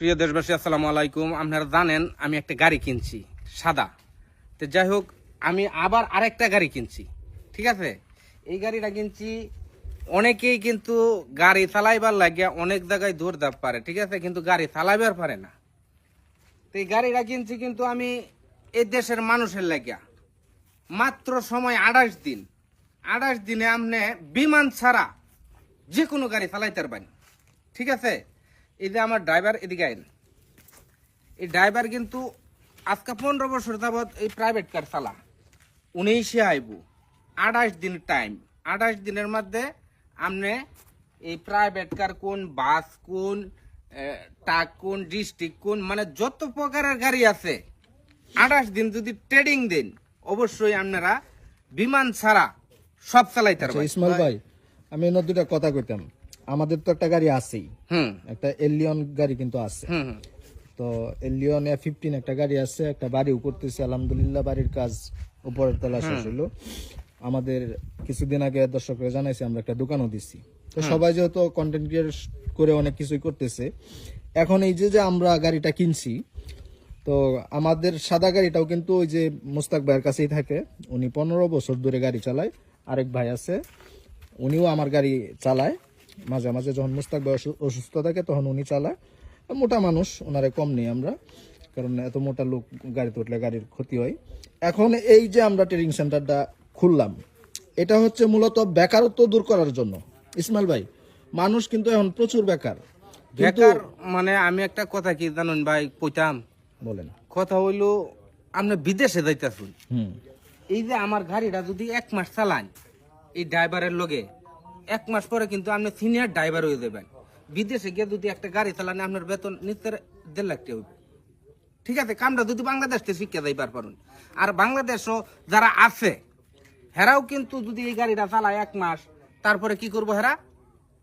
প্রিয় দেশবাসী, আসসালামু আলাইকুম। আপনারা জানেন আমি একটা গাড়ি কিনছি, সাদা। তো যাই হোক, আমি আবার আরেকটা গাড়ি কিনছি, ঠিক আছে? এই গাড়িটা কিনছি, অনেকেই কিন্তু গাড়ি চালাইবার লাগে অনেক জায়গায় দৌড় দাপ পারে ঠিক আছে? কিন্তু গাড়ি চালাইবার পারে না। তো এই গাড়িটা কিনছি কিন্তু আমি এই দেশের মানুষের লাগিয়া। মাত্র সময় আঠাশ দিন। আঠাশ দিনে আপনি বিমান ছাড়া যে কোনো গাড়ি চালাইতে পারবেন, ঠিক আছে? এই যে আমার ড্রাইভার এদিকে আইন। এই ড্রাইভার কিন্তু আজকে পনেরো বছর যাবৎ এই প্রাইভেট কার চালা উনিশে আইব। আঠাশ দিন টাইম আঠাশ দিনের মধ্যে আপনি এই প্রাইভেট কার কোন বাস কোন ট্রাক কোন ডিস্ট্রিক্ট কোন মানে যত প্রকারের গাড়ি আছে আঠাশ দিন যদি ট্রেডিং দেন অবশ্যই আপনারা বিমান ছাড়া সব চালাইতে আচ্ছা, পারবেন ইসমাইল ভাই আমি এর দুটা কথা কইতাম। আমাদের তো একটা গাড়ি আছেই। হুম। একটা এলিয়ন গাড়ি কিন্তু আছে। তো এলিয়ন এ ফিফটিন একটা গাড়ি আছে একটা বাড়িও করতেছে আলহামদুলিল্লাহ বাড়ির কাজ উপরের তলা শেষ হলো আমাদের কিছুদিন আগে দর্শকরা জানাইছে আমরা একটা দোকানও দিছি। তো সবাই যেহেতু কন্টেন্ট ক্রিয়েট করে অনেক কিছুই করতেছে এখন এই যে যে আমরা গাড়িটা কিনছি তো আমাদের সাদা গাড়িটাও কিন্তু ওই যে মুস্তাক ভাইয়ের কাছেই থাকে। উনি পনেরো বছর ধরে গাড়ি চালায়। আরেক ভাই আছে উনিও আমার গাড়ি চালায়। মাঝে মাঝে যখন মুস্তাক ভাই অসুস্থ থাকে তখন উনি চালায়। মোটা মানুষ ওনারে কম নেই আমরা কারণ এত মোটা লোক গাড়িতে উঠলে গাড়ির ক্ষতি হয়। এখন এই যে আমরা ট্রেনিং সেন্টারটা খুললাম এটা হচ্ছে মূলত বেকারত্ব দূর করার জন্য। ইসমাইল ভাই মানুষ কিন্তু এখন প্রচুর বেকার। বেকার মানে আমি একটা কথা কি জানুন ভাই কইতাম? বলেন। কথা হইল আপনি বিদেশে যাইতেছুন হুম। এই যে আমার গাড়িটা যদি এক মাস চালান এই ড্রাইভারের লগে এক মাস পরে কিন্তু আপনি সিনিয়র ড্রাইভার হয়ে যাবেন। বিদেশে গিয়ে যদি একটা গাড়ি চালান আপনার বেতন নিত্যের দেড় লাখ টাকা হইবে। ঠিক আছে, কামটা যদি বাংলাদেশ থেকে শিক্ষা যাইবার পারুন। আর বাংলাদেশও যারা আছে, হেরাও কিন্তু যদি এই গাড়িটা চালায় এক মাস, তারপরে কি করব হেরা?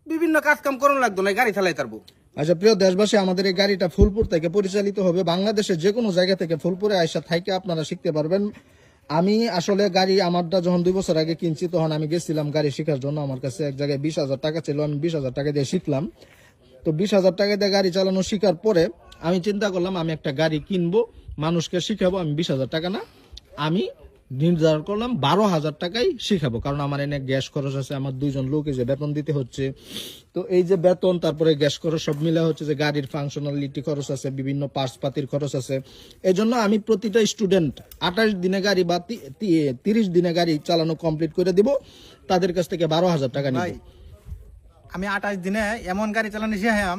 বিভিন্ন কাজ কাম করুন লাগতো না গাড়ি চালাই তারবো আচ্ছা প্রিয় দেশবাসী, আমাদের এই গাড়িটা ফুলপুর থেকে পরিচালিত হবে। বাংলাদেশের যে কোনো জায়গা থেকে ফুলপুরে আয়সা থাইকে আপনারা শিখতে পারবেন। আমি আসলে গাড়ি আমারটা যখন দুই বছর আগে কিনছি, তখন আমি গেছিলাম গাড়ি শেখার জন্য। আমার কাছে এক জায়গায় বিশ হাজার টাকা ছিল, আমি বিশ হাজার টাকা দিয়ে শিখলাম। তো বিশ হাজার টাকা দিয়ে গাড়ি চালানো শেখার পরে আমি চিন্তা করলাম, আমি একটা গাড়ি কিনবো, মানুষকে শিখাবো, আমি বিশ হাজার টাকা না, আমি নির্ধারণ করলাম, বারো হাজার টাকাই শিখাবো। কারণ আমার এনে গ্যাস খরচ আছে, আমার দুইজন লোক এই যে বেতন দিতে হচ্ছে। তো এই যে বেতন, তারপরে গ্যাস খরচ সব মিলে হচ্ছে যে গাড়ির ফাংশনালিটি খরচ আছে, বিভিন্ন পার্টস পাতির খরচ আছে। এই জন্য আমি প্রতিটা স্টুডেন্ট আঠাশ দিনে গাড়ি বা তিরিশ দিনে গাড়ি চালানো কমপ্লিট করে দিব, তাদের কাছ থেকে বারো হাজার টাকা নিব। আমি আঠাশ দিনে এমন গাড়ি চালানো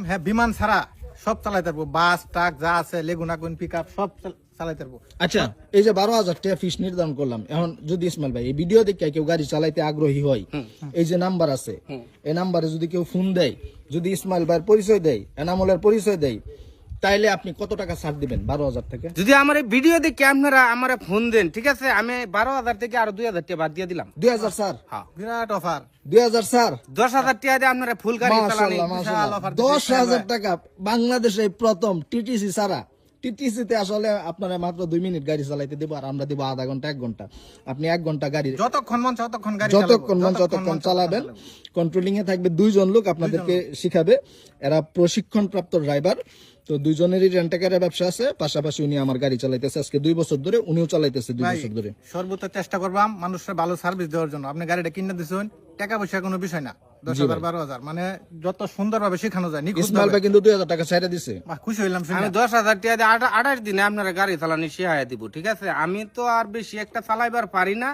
হ্যাঁ বিমান ছাড়া সব চালাই থাকব বাস, ট্রাক যা আছে, লেগুনা, কোন পিক সব চালাইতে পারব। আচ্ছা। এই যে বারো হাজার টাকা ফিস নির্ধারণ করলাম এখন যদি ইসমাইল ভাই এই ভিডিও দেখে কেউ গাড়ি চালাইতে আগ্রহী হয় এই যে নাম্বার আছে এই নাম্বারে যদি কেউ ফোন দেয় যদি ইসমাইল ভাইয়ের পরিচয় দেয় এনামলের পরিচয় দেয় তাইলে আপনি কত টাকা ছাড় দিবেন বারো হাজার থেকে? যদি আমার এই ভিডিও দেখে আপনারা আমার ফোন দেন ঠিক আছে? আমি বারো হাজার থেকে আরও দুই হাজার টাকা বাদ দিয়ে দিলাম। দুই হাজার স্যার হ্যাঁ। বিরাট অফার দুই হাজার স্যার দশ হাজার টাকা দিয়ে আপনারা ফুল গাড়ি। দশ হাজার টাকা বাংলাদেশে প্রথম টিটিসি ছাড়া টিটিসি তে আসলে আপনারা মাত্র দুই মিনিট গাড়ি চালাইতে দিব আর আমরা দিব আধা ঘণ্টা এক ঘণ্টা। আপনি এক ঘণ্টা গাড়ি যতক্ষণ মন চায় ততক্ষণ গাড়ি যতক্ষণ মন ততক্ষণ চালাবেন কন্ট্রোলিং এ থাকবে দুইজন লোক আপনাদেরকে শিখাবে। এরা প্রশিক্ষণ প্রাপ্ত ড্রাইভার তো দুইজনেরই রেন্টাকারের ব্যবসা আছে পাশাপাশি উনি আমার গাড়ি চালাইতেছে। আজকে দুই বছর ধরে উনিও চালাইতেছে দুই বছর ধরে। সর্বোচ্চ চেষ্টা করবাম মানুষের ভালো সার্ভিস দেওয়ার জন্য। আপনি গাড়িটা কিনে দিচ্ছেন টাকা পয়সা কোনো বিষয় না। দশ হাজার বারো হাজার। মানে যত সুন্দর শেখানো যায় ইসমাইল ভাই কিন্তু দুই হাজার টাকা ছাইড়া দিছে। খুশি হইলাম আমি দশ হাজার টাকা দিয়ে আঠাশ দিনে আপনারা গাড়ি চালানি শিখাই দিব ঠিক আছে? আমি তো আর বেশি একটা চালাইবার পারি না।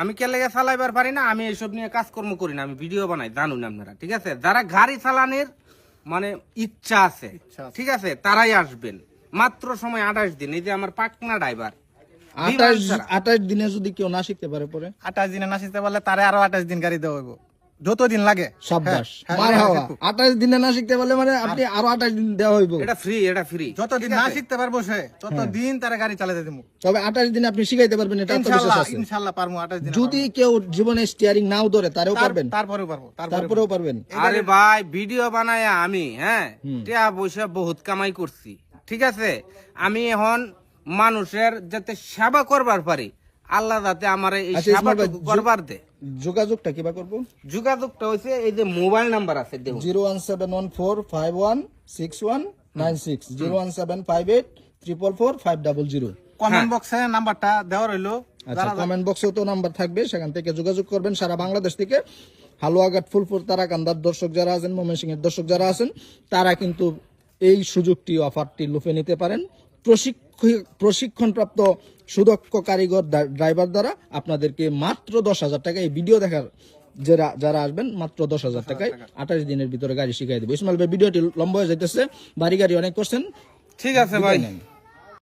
আমি কে লেগে চালাইবার পারি না? আমি এইসব নিয়ে কাজকর্ম করি না। আমি ভিডিও বানাই জানুন আপনারা ঠিক আছে? যারা গাড়ি চালানোর মানে ইচ্ছা আছে। ইচ্ছা ঠিক আছে? তারাই আসবেন। মাত্র সময় আঠাশ দিন। এই যে আমার পাকনা ড্রাইভার আঠাশ আঠাশ দিনে যদি কেউ না শিখতে পারে পরে? আঠাশ দিনে না শিখতে পারলে তারা আরও আঠাশ দিন গাড়ি দেওয়া হইব যত দিন লাগে। সাব্বাস হ্যাঁ, মার হ্যাঁ। আঠাশ দিনে না শিখতে পারলে মানে আপনি আরও আঠাশ দিন দেওয়া হইব। এটা ফ্রি এটা ফ্রি যত দিন না শিখতে পারব সে তত দিন তারা গাড়ি চালাতে দিব তবে আঠাশ দিনে আপনি শিখাইতে পারবেন এটা আত্মবিশ্বাস আছে। পারব আঠাশ দিন যদি কেউ জীবনে স্টিয়ারিং নাও ধরে তারেও পারবেন। তারপরেও পারব তারপরে তারপরেও পারবেন। আরে ভাই ভিডিও বানায় আমি হ্যাঁ? টিয়া পয়সা বহুত কামাই করছি। ঠিক আছে? আমি এখন মানুষের যাতে সেবা করবার পারি আল্লাহ যাতে আমার এই আচ্ছা, সেবাটুকু করবার দে। যোগাযোগটা কিবা করব? যোগাযোগটা হয়েছে এই যে মোবাইল নাম্বার আছে দেখুন zero one seven one four five one six one nine six. Zero one seven five eight triple four five double zero. Comment বক্সে নাম্বারটা দেওয়া রইল। আচ্ছা কমেন্ট বক্সেও তো নাম্বার থাকবে সেখান থেকে যোগাযোগ করবেন সারা বাংলাদেশ থেকে। হালুয়াঘাট ফুলপুর তারাকান্দার দর্শক যারা আছেন ময়মনসিংহ এর দর্শক যারা আছেন তারা কিন্তু এই সুযোগটি অফারটি লুফে নিতে পারেন। প্রশিক্ষ- প্রশিক্ষণপ্রাপ্ত সুদক্ষ কারিগর ড্রাইভার দ্বারা আপনাদেরকে মাত্র দশ হাজার টাকা এই ভিডিও দেখার যারা যারা আসবেন মাত্র দশ হাজার টাকায় আঠাশ দিনের ভিতরে গাড়ি শিখাই দেবো। ইসমাইল ভাই ভিডিওটি লম্বা হয়ে যাইতেছে। বাড়ি গাড়ি অনেক করছেন। ঠিক আছে ভাই।